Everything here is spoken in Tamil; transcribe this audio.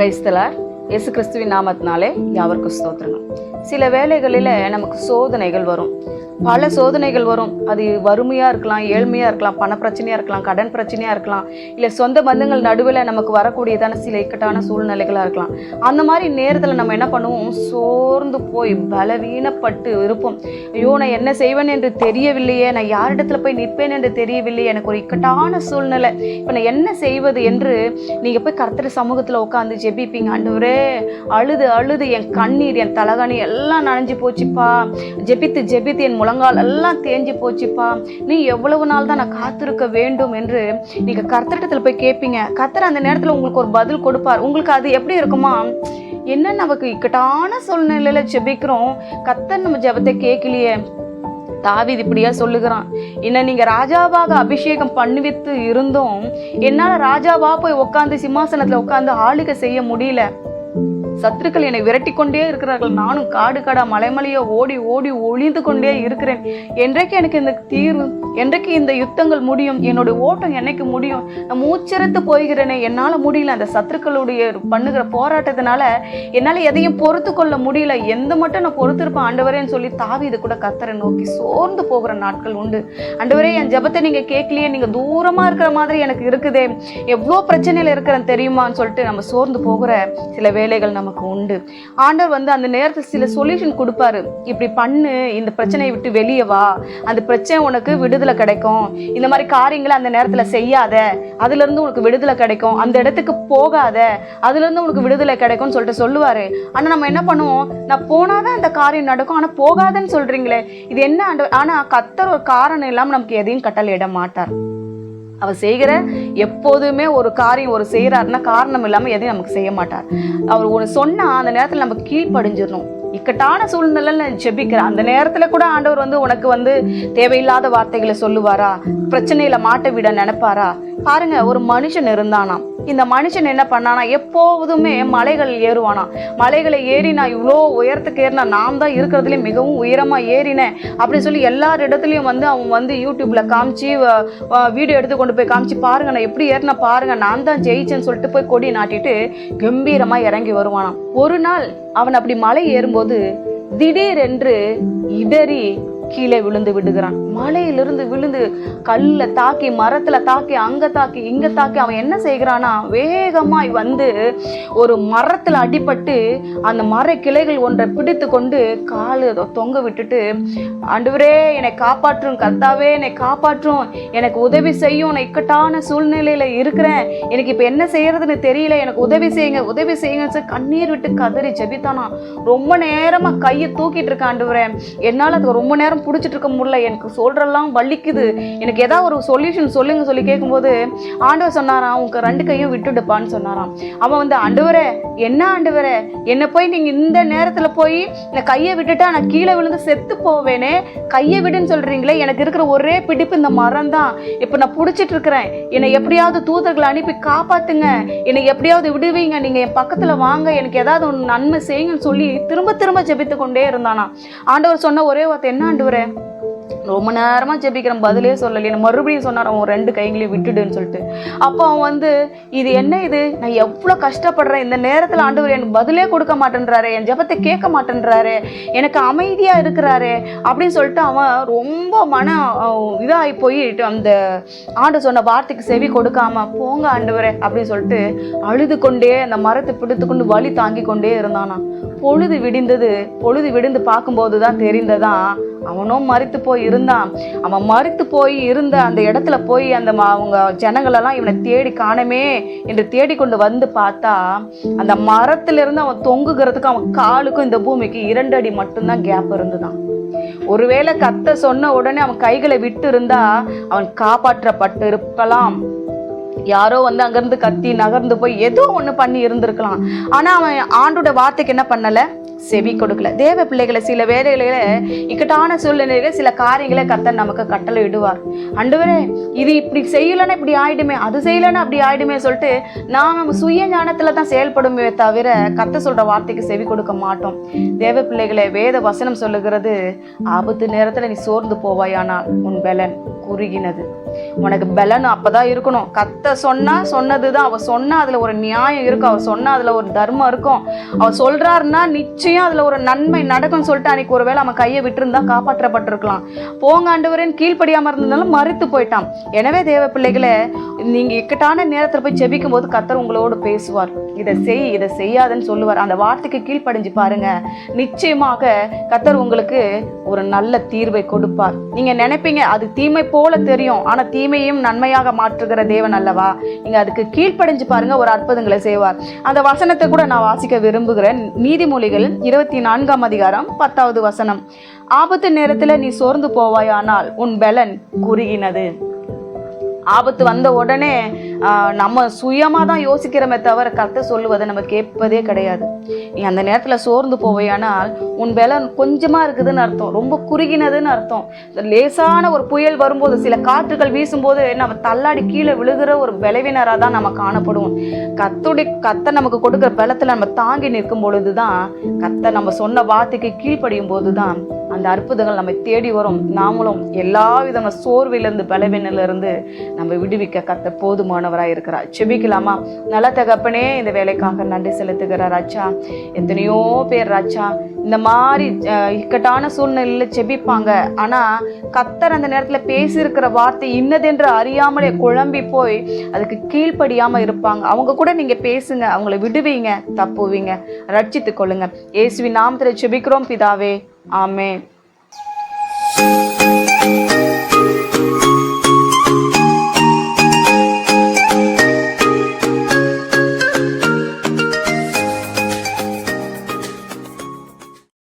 கிரைஸ்தலார் இயேசு கிறிஸ்துவின் நாமத்தினாலே யாவருக்கும் ஸ்தோத்திரங்கள். சில வேளைகளில் நமக்கு சோதனைகள் வரும். பல சோதனைகள் வரும். அது வறுமையாக இருக்கலாம் ஏழ்மையாக இருக்கலாம் பண பிரச்சனையாக இருக்கலாம் கடன் பிரச்சனையாக இருக்கலாம் இல்லை சொந்த பந்தங்கள் நடுவில் நமக்கு வரக்கூடியதான சில இக்கட்டான சூழ்நிலைகளாக இருக்கலாம். அந்த மாதிரி நேரத்தில் நம்ம என்ன பண்ணுவோம்? சோர்ந்து போய் பலவீனப்பட்டு இருப்போம். ஐயோ நான் என்ன செய்வேன் என்று தெரியவில்லையே நான் யாரிடத்துல போய் நிற்பேன் என்று தெரியவில்லையே எனக்கு ஒரு இக்கட்டான சூழ்நிலை. இப்போ நான் என்ன செய்வது என்று நீங்கள் போய் கர்த்தர் சமூகத்தில் உட்காந்து ஜெபிப்பீங்க. ஆண்டவரே அழுது அழுது என் கண்ணீர் என் தலகாணி எல்லாம் நனைஞ்சு போச்சுப்பா. ஜெபித்து ஜெபித்து என் முழங்கால் எல்லாம் தேஞ்சு போச்சுப்பா. நீ எவ்வளவு நாள் தான் நான் காத்திருக்க வேண்டும் என்று நீங்கள் கர்த்தரிடத்தில் போய் கேட்பீங்க கர்த்தர் அந்த நேரத்தில் உங்களுக்கு ஒரு பதில் கொடுப்பார். உங்களுக்கு அது எப்படி இருக்குமா? என்ன நமக்கு இக்கட்டான சூழ்நிலையில ஜெபிக்கிறோம். கத்தர் நம்ம ஜெபத்தை கேட்கலையே. தாவீது இப்படியா சொல்லுகிறான். என்ன நீங்க ராஜாவாக அபிஷேகம் பண்ணுவித்து இருந்தும் என்னால ராஜாவா போய் உட்காந்து சிம்மாசனத்துல உட்காந்து ஆளுகை செய்ய முடியல. சத்துருக்கள் என்னை விரட்டி கொண்டே இருக்கிறார்கள். நானும் காடு காடா மலைமலையோ ஓடி ஓடி ஒளிந்து கொண்டே இருக்கிறேன். என்றைக்கு எனக்கு இந்த தீர்வு என்றைக்கு இந்த யுத்தங்கள் முடியும்? என்னுடைய ஓட்டம் என்னைக்கு முடியும்? நான் மூச்சரித்து போய்கிறேனே என்னால் முடியல. அந்த சத்துருக்களுடைய பண்ணுகிற போராட்டத்தினால என்னால் எதையும் பொறுத்து கொள்ள முடியல. எந்த மட்டும் நான் பொறுத்திருப்பேன் ஆண்டவரேன்னு சொல்லி தாவி இது கூட கத்தரை நோக்கி சோர்ந்து போகிற நாட்கள் உண்டு. ஆண்டவரே என் ஜெபத்தை நீங்கள் கேட்கலையே நீங்கள் தூரமாக இருக்கிற மாதிரி எனக்கு இருக்குதே. எவ்வளோ பிரச்சனையில் இருக்கிறேன் தெரியுமான்னு சொல்லிட்டு நம்ம சோர்ந்து போகிற சில வேலைகள் நமக்கு உண்டு. ஆண்டவர் வந்து அந்த நேரத்தில் சில சொல்யூஷன் கொடுப்பாரு. இப்படி பண்ணு இந்த பிரச்சனையை விட்டு வெளியே வா. அந்த பிரச்சனை உனக்கு விடு விடுதலை கிடைக்கும். இந்த மாதிரி காரியங்களை அந்த நேரத்தில் செய்யாத அதுல இருந்து உனக்கு விடுதலை கிடைக்கும். அந்த இடத்துக்கு போகாத அதுல இருந்து உனக்கு விடுதலை கிடைக்கும்னு சொல்லிட்டு சொல்லுவாரு. ஆனா நம்ம என்ன பண்ணுவோம்? நான் போனாதான் அந்த காரியம் நடக்கும். ஆனா போகாதன்னு சொல்றீங்களே. இது என்ன ஆண்டவர் ஆனா கத்தர் ஒரு காரணம் இல்லாமல் நமக்கு எதையும் கட்டளையிட மாட்டார். அவர் செய்கிற எப்போதுமே ஒரு காரியம் ஒரு செய்கிறாருன்னா காரணம் இல்லாமல் எதையும் நமக்கு செய்ய மாட்டார். அவர் ஒன்று சொன்னால் அந்த நேரத்தில் நம்ம கீழ்ப்படிஞ்சிடணும். இக்கட்டான சூழ்நிலையில் நான் ஜெபிக்கிறேன் அந்த நேரத்தில் கூட ஆண்டவர் வந்து உனக்கு வந்து தேவையில்லாத வார்த்தைகளை சொல்லுவாரா? பிரச்சனையில மாட்ட விட நினைப்பாரா? பாருங்க ஒரு மனுஷன் இருந்தானாம். இந்த மனுஷன் என்ன பண்ணானா எப்போதுமே மலைகள் ஏறுவானா மலைகளை ஏறி நான் இவ்வளோ உயரத்துக்கு ஏறினா நான் தான் இருக்கிறதுலே மிகவும் உயரமாக ஏறினேன் அப்படின்னு சொல்லி எல்லார் இடத்துலையும் வந்து அவன் வந்து யூடியூப்பில் காமிச்சு வீடியோ எடுத்து கொண்டு போய் காமிச்சு பாருங்க நான் எப்படி ஏறினா பாருங்க நான் தான் ஜெயிச்சேன்னு சொல்லிட்டு போய் கொடி நாட்டிட்டு கம்பீரமாக இறங்கி வருவானா ஒரு நாள் அவன் அப்படி மலை ஏறும்போது திடீரென்று இடறி கீழே விழுந்து விடுகிறான். மலையிலிருந்து விழுந்து கல்ல தாக்கி மரத்துல தாக்கி அங்க தாக்கி இங்க தாக்கி அவன் என்ன செய்கிறானா வேகமாய் வந்து ஒரு மரத்துல அடிபட்டு அந்த மர கிளைகள் ஒன்றை பிடித்து கொண்டு காலு தொங்க விட்டுட்டு ஆண்டவரே என்னை காப்பாற்றும் கர்த்தாவே என்னை காப்பாற்றும் எனக்கு உதவி செய்யும் நான் இக்கட்டான சூழ்நிலையில இருக்கிறேன். எனக்கு இப்ப என்ன செய்யறதுன்னு தெரியல. எனக்கு உதவி செய்யுங்க உதவி செய்யுங்க சொல்லி கண்ணீர் விட்டு கதறி ஜெபித்தானா ரொம்ப நேரமா கையை தூக்கிட்டு இருக்க ஆண்டவரே. என்னால அதுக்கு ரொம்ப நேரம் பிடிச்சிட்டு இருக்க முடியல. எனக்கு சொல் சொல்றெல்லாம் வலிக்குது. எனக்கு ஏதாவது ஒரு சொல்யூஷன் சொல்லுங்க சொல்லி கேட்கும்போது ஆண்டவர் சொன்னாராம் உங்க ரெண்டு கையும் விட்டுடுப்பான்னு சொன்னாராம். அவன் வந்து ஆண்டவரே என்ன ஆண்டவரே? என்னை போய் நீங்க இந்த நேரத்துல போய் இந்த கையை விட்டுட்டா நான் கீழே விழுந்து செத்து போவேனே? கையை விடுன்னு சொல்றீங்களே? எனக்கு இருக்கிற ஒரே பிடிப்பு இந்த மரம் தான் இப்போ நான் பிடிச்சிட்டு இருக்கிறேன். என்னை எப்படியாவது தூதர்களை அனுப்பி காப்பாத்துங்க. என்னை எப்படியாவது விடுவீங்க. நீங்க என் பக்கத்துல வாங்க. எனக்கு ஏதாவது ஒன்று நன்மை செய்யுங்கன்னு சொல்லி திரும்ப திரும்ப ஜெபித்து கொண்டே இருந்தானா ஆண்டவர் சொன்ன ஒரே வார்த்தை என்ன ஆண்டவரே? ரொம்ப நேரமா ஜெபிக்கிறேன் பதிலே சொல்லலையே. மறுபடியும் சொன்னார் அவன் ரெண்டு கைங்களையும் விட்டுடுன்னு சொல்லிட்டு. அப்போ அவன் வந்து இது என்ன இது? நான் எவ்வளோ கஷ்டப்படுறேன் இந்த நேரத்தில் ஆண்டவர் எனக்கு பதிலே கொடுக்க மாட்டேன்றாரு என் ஜெபத்தை கேட்க மாட்டேன்றாரு எனக்கு அமைதியா இருக்கிறாரு அப்படின்னு சொல்லிட்டு அவன் ரொம்ப மன இதாகி போயிட்டு அந்த ஆண்டு சொன்ன வார்த்தைக்கு செவி கொடுக்காம போங்க ஆண்டவரே அப்படின்னு சொல்லிட்டு அழுது கொண்டே அந்த மரத்தை பிடித்து கொண்டு வலி தாங்கி கொண்டே இருந்தானா. பொழுது விடிந்தது பொழுது விடிந்து பார்க்கும்போது தான் தெரிந்ததான் அவனும் மறித்து போய் இருந்தான். அவன் மறுத்து போய் இருந்த அந்த இடத்துல போய் அந்த ம- அவங்க ஜனங்களெல்லாம் இவனை தேடி காணமே என்று தேடிக்கொண்டு வந்து பார்த்தா அந்த மரத்திலிருந்து அவன் தொங்குகிறதுக்கு அவன் காலுக்கும் இந்த பூமிக்கு இரண்டு அடி மட்டும்தான் கேப் இருந்துதான் ஒருவேளை கத்த சொன்ன உடனே அவன் கைகளை விட்டு இருந்தா அவன் காப்பாற்றப்பட்டு இருக்கலாம். யாரோ வந்து அங்கிருந்து கத்தி நகர்ந்து போய் ஏதோ ஒன்று பண்ணி இருந்திருக்கலாம். ஆனா அவன் ஆண்டோட வார்த்தைக்கு என்ன பண்ணல? செவி கொடுக்கல. தேவ பிள்ளைகளை சில வேலைகளில இக்கட்டான சூழ்நிலையில சில காரியங்களை கத்தர் நமக்கு கட்டளை இடுவார் அண்டுவரே இது இப்படி செய்யலைன்னா இப்படி ஆயிடுமே அது செய்யலைன்னா அப்படி ஆயிடுமே சொல்லிட்டு நாம் சுய ஞானத்துல தான் செயல்படுமே தவிர கத்த சொல்ற வார்த்தைக்கு செவி கொடுக்க மாட்டோம். தேவ பிள்ளைகளை வேத வசனம் சொல்லுகிறது ஆபத்து நேரத்துல நீ சோர்ந்து போவாயானால் உன் பலன் குறுகினது. உனக்கு பலன் அப்பதான் இருக்கணும். கத்த சொன்னா சொன்னதுதான். அவ சொன்னா அதுல ஒரு நியாயம் இருக்கும். அவ சொன்னா அதுல ஒரு தர்மம் இருக்கும். அவ சொல்றாருன்னா நிச்சயம் அதுல ஒரு நன்மை நடக்கும்னு சொல்லிட்டு அன்னைக்கு ஒருவேளை அவன் கையை விட்டுருந்தா காப்பாற்றப்பட்டிருக்கலாம். போங்க ஆண்டவரேன்னு கீழ்ப்படியாம இருந்ததுனால மறுத்து போயிட்டான். எனவே தேவ பிள்ளைகளை நீங்க இக்கட்டான நேரத்தில் போய் ஜெபிக்கும் போது கத்தர் உங்களோடு பேசுவார். இதை செய் இதை செய்யாதுன்னு சொல்லுவார். அந்த வார்த்தைக்கு கீழ்ப்படிஞ்சு பாருங்க. நிச்சயமாக கத்தர் உங்களுக்கு ஒரு நல்ல தீர்வை கொடுப்பார். நீங்க நினைப்பீங்க அது தீமை போல தெரியும். ஆனா தீமையும் நன்மையாக மாற்றுகிற தேவன் அல்லவா? நீங்க அதுக்கு கீழ்ப்படிஞ்சு பாருங்க ஒரு அற்புதங்களை செய்வார். அந்த வசனத்தை கூட நான் வாசிக்க விரும்புகிறேன். நீதிமொழிகள் இருபத்தி நான்காம் அதிகாரம் பத்தாவது வசனம். ஆபத்து நேரத்தில் நீ சோர்ந்து போவாயானால் உன் பலன் குறுகினது. ஆபத்து வந்த உடனே நம்ம சுயமாக தான் யோசிக்கிறோமே தவிர கருத்தை சொல்லுவதை நம்ம கேட்பதே கிடையாது. நீ அந்த நேரத்தில் சோர்ந்து போவையானால் உன் வேலை கொஞ்சமாக இருக்குதுன்னு அர்த்தம். ரொம்ப குறுகினதுன்னு அர்த்தம். லேசான ஒரு புயல் வரும்போது சில காற்றுகள் வீசும்போது நம்ம தள்ளாடி கீழே விழுகிற ஒரு விளைவினராக தான் நம்ம காணப்படுவோம். கத்துடைய கத்தை நமக்கு கொடுக்குற பலத்தில் நம்ம தாங்கி நிற்கும் பொழுது தான் கத்தை நம்ம சொன்ன வார்த்தைக்கு கீழ்ப்படியும் போது தான் அந்த அற்புதங்கள் நம்மை தேடி வரும். நாமளும் எல்லா விதமான சோர்விலிருந்து பலவீனிலிருந்து நம்ம விடுவிக்க கத்த போதுமானவராக இருக்கிறார். செபிக்கலாமா? நல்ல தகப்பனே இந்த வேலைக்காக நன்றி செலுத்துகிறார் ராஜா. எத்தனையோ பேர் ராஜா இந்த மாதிரி இக்கட்டான சூழ்நிலையில் செபிப்பாங்க. ஆனால் கத்தர் அந்த நேரத்தில் பேசியிருக்கிற வார்த்தை இன்னதென்று அறியாமலே குழம்பி போய் அதுக்கு கீழ்ப்படியாமல் இருப்பாங்க. அவங்க கூட நீங்கள் பேசுங்க அவங்கள விடுவீங்க தப்புவீங்க. ரட்சித்து கொள்ளுங்க. இயேசுவின் நாமத்தில் செபிக்கிறோம் பிதாவே. ஆமென்.